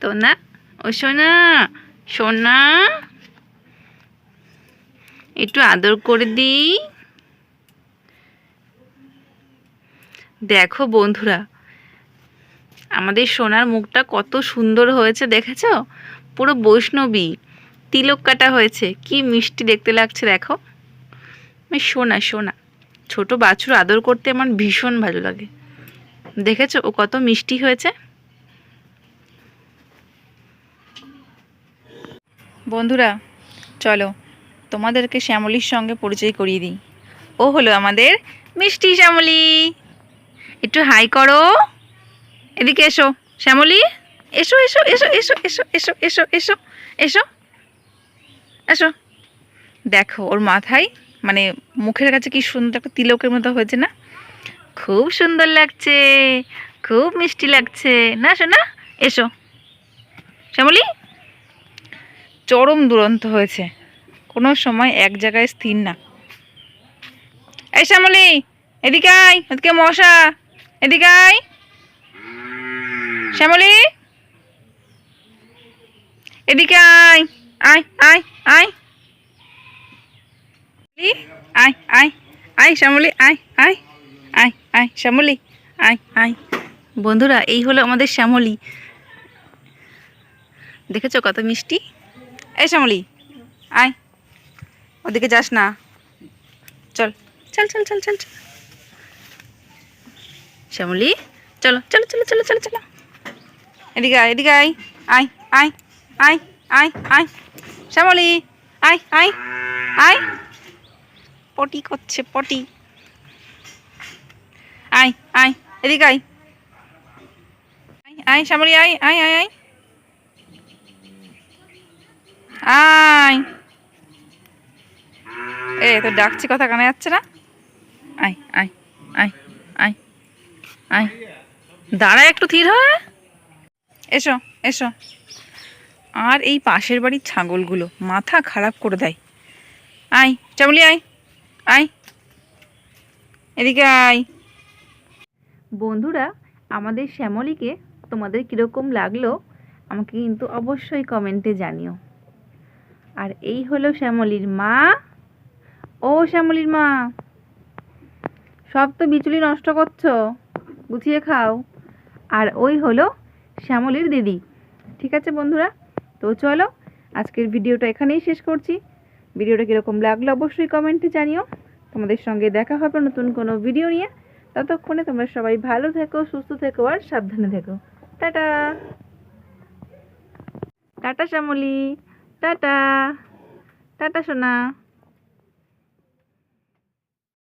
তো না? ও সোনা সোনা। একটু আদর করে দিই। দেখো বন্ধুরা, আমাদের সোনার মুখটা কত সুন্দর হয়েছে, দেখেছ? পুরো বৈষ্ণবী, তিলক কাটা হয়েছে। কি মিষ্টি দেখতে লাগছে, দেখো। সোনা সোনা। ছোট বাছুর আদর করতে আমার ভীষণ ভালো লাগে। দেখেছ ও কত মিষ্টি হয়েছে? বন্ধুরা, চলো তোমাদেরকে শ্যামলির সঙ্গে পরিচয় করিয়ে দিই। ও হলো আমাদের মিষ্টি শ্যামলি। একটু হাই করো। এদিকে এসো, শ্যামলি। এসো এসো এসো এসো এসো এসো এসো এসো এসো। এসো। দেখো, ওর মাথায় মানে মুখের কাছে কি সুন্দর একটা তিলকের মতো হয়েছে না? খুব সুন্দর লাগছে, খুব মিষ্টি লাগছে। না শোনা এসো। শ্যামলি? চরম দুরন্ত হয়েছে। কোনো সময় এক জায়গায় স্থির না। এই শ্যামলি, এদিকে আয় এদিকে মশা, এদিকে আয়। শ্যামলি, এদিকে আয় আয় আয় আয়। আয় আয় আয় শ্যামলি, আয় আয় আয় আয় শ্যামলি, আয় আয়। বন্ধুরা, এই হলো আমাদের শ্যামলি। দেখেছ কত মিষ্টি? এই শ্যামলি, আয়। ওদিকে যাস না। চল চল চল চল চল চল। শ্যামলি, চলো চলো চলো চলো চলো চলো। এদিকে আয় এদিকে আয়। আয় আয় আয় আয় আয়। শ্যামলি, আয় আয় আয়। পটি করছে, পটি। আয় আয়, এদিকে আয়। আয় শ্যামলি, আয় আয় আয় আয়। আয়। এ তো ডাকছি কথা কানে যাচ্ছে না? আয় আয় আয় আয় আয়। দাঁড়া একটু ধীর হয়। এসো এসো। আর এই পাশের বাড়ির ছাগলগুলো মাথা খারাপ করে দেয়। আয় চামলি আয় আয়। এদিকে আয়। বন্ধুরা, আমাদের শ্যামলীকে তোমাদের কীরকম লাগল, আমাকে কিন্তু অবশ্যই কমেন্টে জানিও। আর এই হলো শ্যামলীর মা। ও শ্যামলীর মা, সব তো বিচুলি নষ্ট করছ, গুছিয়ে খাও। আর ওই হলো শ্যামলির দিদি। ঠিক আছে বন্ধুরা, তো চলো আজকের ভিডিওটা এখানেই শেষ করছি। ভিডিওটা কীরকম লাগল অবশ্যই কমেন্টে জানিও। তোমাদের সঙ্গে দেখা হবে নতুন কোনো ভিডিও নিয়ে। ততক্ষণে তোমরা সবাই ভালো থেকো, সুস্থ থেকো আর সাবধানে থেকো। Tata. Tata Shyamali. Tata. Tata সোনা।